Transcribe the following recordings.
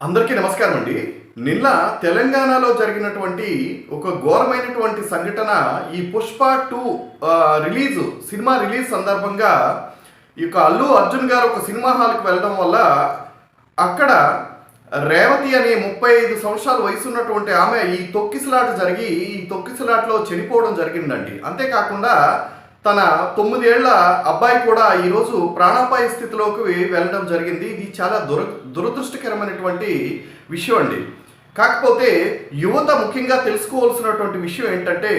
అందరికీ నమస్కారం అండి. నిన్న తెలంగాణలో జరిగినటువంటి ఒక ఘోరమైనటువంటి సంఘటన ఈ Pushpa two release cinema release సందర్భంగా ఈ యొక్క అల్లు అర్జున్ గారు ఒక సినిమా హాల్కి వెళ్ళడం వల్ల అక్కడ రేవతి అనే ముప్పై ఐదు సంవత్సరాల వయసు ఉన్నటువంటి ఆమె ఈ తొక్కిసలాట జరిగి ఈ తొక్కిసలాటలో చనిపోవడం జరిగిందండి. అంతేకాకుండా తన తొమ్మిదేళ్ళ అబ్బాయి కూడా ఈరోజు ప్రాణాపాయ స్థితిలోకి వెళ్ళడం జరిగింది. ఇది చాలా దుర దురదృష్టకరమైనటువంటి విషయం అండి. కాకపోతే యువత ముఖ్యంగా తెలుసుకోవాల్సినటువంటి విషయం ఏంటంటే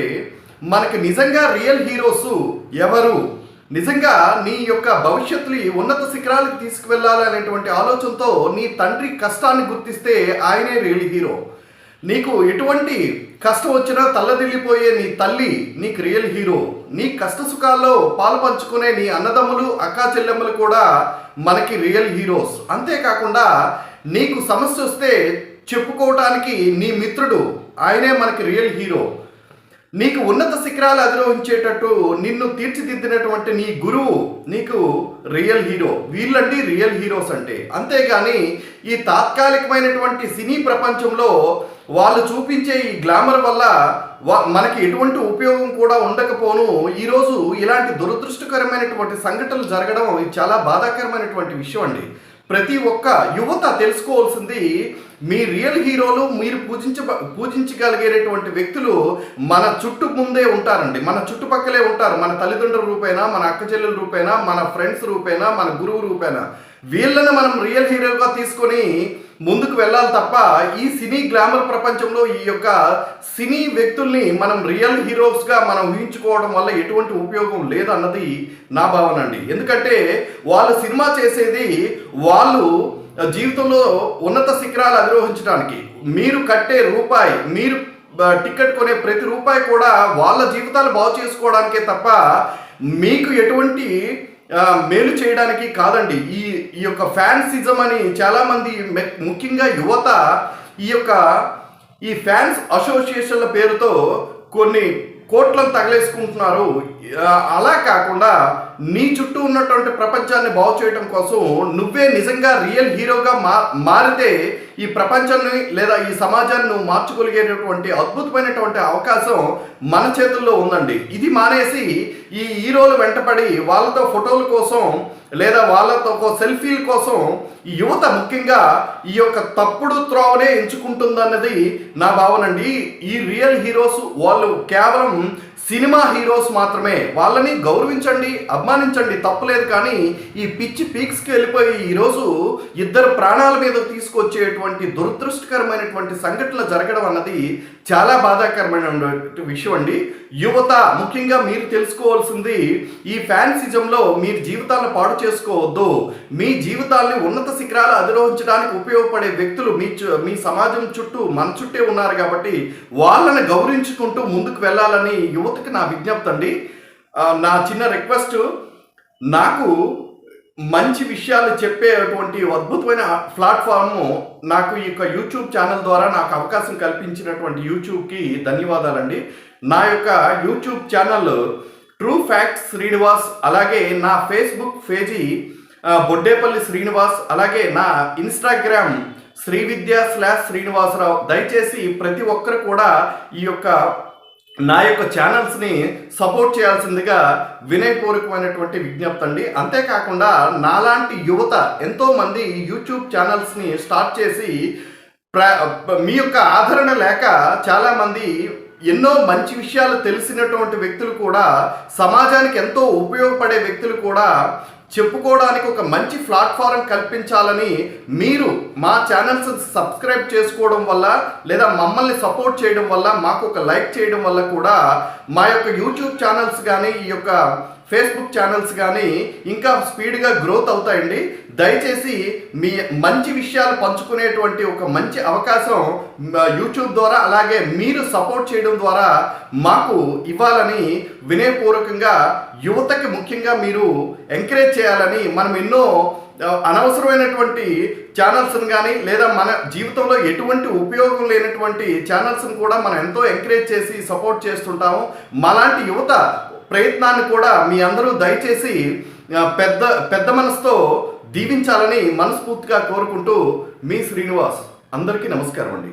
మనకి నిజంగా రియల్ హీరోస్ ఎవరు? నిజంగా నీ యొక్క భవిష్యత్తుని ఉన్నత శిఖరాలకు తీసుకువెళ్ళాలనేటువంటి ఆలోచనతో నీ తండ్రి కష్టాన్ని గుర్తిస్తే ఆయనే రియల్ హీరో. నీకు ఎటువంటి కష్టం వచ్చినా తల్లదిల్లిపోయే నీ తల్లి నీకు రియల్ హీరో నీ కష్ట సుఖాల్లో పాలు పంచుకునే నీ అన్నదమ్ములు అక్కా చెల్లెమ్మలు కూడా మనకి రియల్ హీరోస్ అంతేకాకుండా నీకు సమస్య వస్తే చెప్పుకోవటానికి నీ మిత్రుడు ఆయనే మనకి రియల్ హీరో నీకు ఉన్నత శిఖరాలు అధిరోహించేటట్టు నిన్ను తీర్చిదిద్దినటువంటి నీ గురువు నీకు రియల్ హీరో వీళ్ళండి రియల్ హీరోస్ అంటే. అంతేగాని ఈ తాత్కాలికమైనటువంటి సినీ ప్రపంచంలో వాళ్ళు చూపించే ఈ గ్లామర్ వల్ల మనకి ఎటువంటి ఉపయోగం కూడా ఉండకపోను. ఈరోజు ఇలాంటి దురదృష్టకరమైనటువంటి సంఘటనలు జరగడం ఇది చాలా బాధాకరమైనటువంటి విషయం అండి. ప్రతి ఒక్క యువత తెలుసుకోవాల్సింది మీ రియల్ హీరోలు మీరు పూజించ పూజించగలిగేటటువంటి వ్యక్తులు మన చుట్టూ ముందే ఉంటారండి. మన చుట్టుపక్కలే ఉంటారు. మన తల్లిదండ్రుల రూపేనా మన అక్క చెల్లెల రూపేనా మన ఫ్రెండ్స్ రూపేనా మన గురువు రూపేనా. వీళ్ళని మనం రియల్ హీరోగా తీసుకొని ముందుకు వెళ్ళాలి తప్ప ఈ సినీ గ్లామర్ ప్రపంచంలో ఈ యొక్క సినీ వ్యక్తుల్ని మనం రియల్ హీరోస్గా మనం ఊహించుకోవడం వల్ల ఎటువంటి ఉపయోగం లేదన్నది నా భావన అండి. ఎందుకంటే వాళ్ళు సినిమా చేసేది వాళ్ళు జీవితంలో ఉన్నత శిఖరాలు అధిరోహించడానికి. మీరు కట్టే రూపాయి మీరు టికెట్ కొనే ప్రతి రూపాయి కూడా వాళ్ళ జీవితాలు బాగు చేసుకోవడానికే తప్ప మీకు ఎటువంటి మేలు చేయడానికి కాదండి. ఈ ఈ యొక్క ఫ్యాన్సిజం అని చాలామంది ముఖ్యంగా యువత ఈ యొక్క ఈ ఫ్యాన్స్ అసోసియేషన్ల పేరుతో కొన్ని కోట్లను తగలేసుకుంటున్నారు. అలా కాకుండా నీ చుట్టూ ఉన్నటువంటి ప్రపంచాన్ని బాగు చేయడం కోసం నువ్వే నిజంగా రియల్ హీరోగా మా మారితే ఈ ప్రపంచాన్ని లేదా ఈ సమాజాన్ని నువ్వు మార్చుకోగలిగేటటువంటి అద్భుతమైనటువంటి అవకాశం మన చేతుల్లో ఉందండి. ఇది మానేసి ఈ హీరోలు వెంటపడి వాళ్ళతో ఫోటోల కోసం లేదా వాళ్ళతో సెల్ఫీల కోసం ఈ యువత ముఖ్యంగా ఈ యొక్క తప్పుడు త్రోవనే ఎంచుకుంటుందన్నది నా భావన అండి. ఈ రియల్ హీరోస్ వాళ్ళు కేవలం సినిమా హీరోస్ మాత్రమే. వాళ్ళని గౌరవించండి అభిమానించండి తప్పలేదు కానీ ఈ పిచ్చి పీక్స్కి వెళ్ళిపోయి ఈరోజు ఇద్దరు ప్రాణాల మీద తీసుకొచ్చేటువంటి దురదృష్టకరమైనటువంటి సంఘటనలు జరగడం అన్నది చాలా బాధాకరమైన విషయం అండి. యువత ముఖ్యంగా మీరు తెలుసుకోవాల్సింది ఈ ఫ్యాన్సిజంలో మీరు జీవితాలను పాడు చేసుకోవద్దు. మీ జీవితాల్ని ఉన్నత శిఖరాలు అధిరోహించడానికి ఉపయోగపడే వ్యక్తులు మీ చు- మీ సమాజం చుట్టూ మన చుట్టే ఉన్నారు కాబట్టి వాళ్ళని గౌరవించుకుంటూ ముందుకు వెళ్ళాలని యువత యువతకి నా విజ్ఞప్తి అండి. నా చిన్న రిక్వెస్ట్ నాకు మంచి విషయాలు చెప్పేటువంటి అద్భుతమైన ప్లాట్ఫామ్ నాకు ఈ యొక్క యూట్యూబ్ ఛానల్ ద్వారా నాకు అవకాశం కల్పించినటువంటి యూట్యూబ్కి ధన్యవాదాలండి. నా యొక్క YouTube channel true facts Srinivas అలాగే నా ఫేస్బుక్ పేజీ బొడ్డేపల్లి శ్రీనివాస్ అలాగే నా ఇన్స్టాగ్రామ్ శ్రీ విద్య స్లాష్ శ్రీనివాసరావు. దయచేసి ప్రతి ఒక్కరు కూడా ఈ యొక్క నా యొక్క ఛానల్స్ని సపోర్ట్ చేయాల్సిందిగా వినయపూర్వకమైనటువంటి విజ్ఞప్తి అండి. అంతేకాకుండా నాలాంటి యువత ఎంతో మంది యూట్యూబ్ ఛానల్స్ని స్టార్ట్ చేసి ప్ర మీ యొక్క ఆదరణ లేక చాలామంది ఎన్నో మంచి విషయాలు తెలిసినటువంటి వ్యక్తులు కూడా సమాజానికి ఎంతో ఉపయోగపడే వ్యక్తులు కూడా చెప్పుకోవడానికి ఒక మంచి ప్లాట్ఫారం కల్పించాలని మీరు మా ఛానల్స్ సబ్స్క్రైబ్ చేసుకోవడం వల్ల లేదా మమ్మల్ని సపోర్ట్ చేయడం వల్ల మాకు ఒక లైక్ చేయడం వల్ల కూడా మా యొక్క యూట్యూబ్ ఛానల్స్ కానీ ఈ యొక్క ఫేస్బుక్ ఛానల్స్ కానీ ఇంకా స్పీడ్గా గ్రోత్ అవుతాయండి. దయచేసి మీ మంచి విషయాలు పంచుకునేటువంటి ఒక మంచి అవకాశం యూట్యూబ్ ద్వారా అలాగే మీరు సపోర్ట్ చేయడం ద్వారా మాకు ఇవ్వాలని వినయపూర్వకంగా యువతకి ముఖ్యంగా మీరు ఎంకరేజ్ చేయాలని మనం ఎన్నో అనవసరమైనటువంటి ఛానల్స్ని కానీ లేదా మన జీవితంలో ఎటువంటి ఉపయోగం లేనటువంటి ఛానల్స్ని కూడా మనం ఎంతో ఎంకరేజ్ చేసి సపోర్ట్ చేస్తుంటాము. మాలాంటి యువత ప్రయత్నాన్ని కూడా మీ అందరూ దయచేసి పెద్ద పెద్ద మనసుతో దీవించాలని మనస్ఫూర్తిగా కోరుకుంటూ మీ శ్రీనివాస్ అందరికీ నమస్కారం అండి.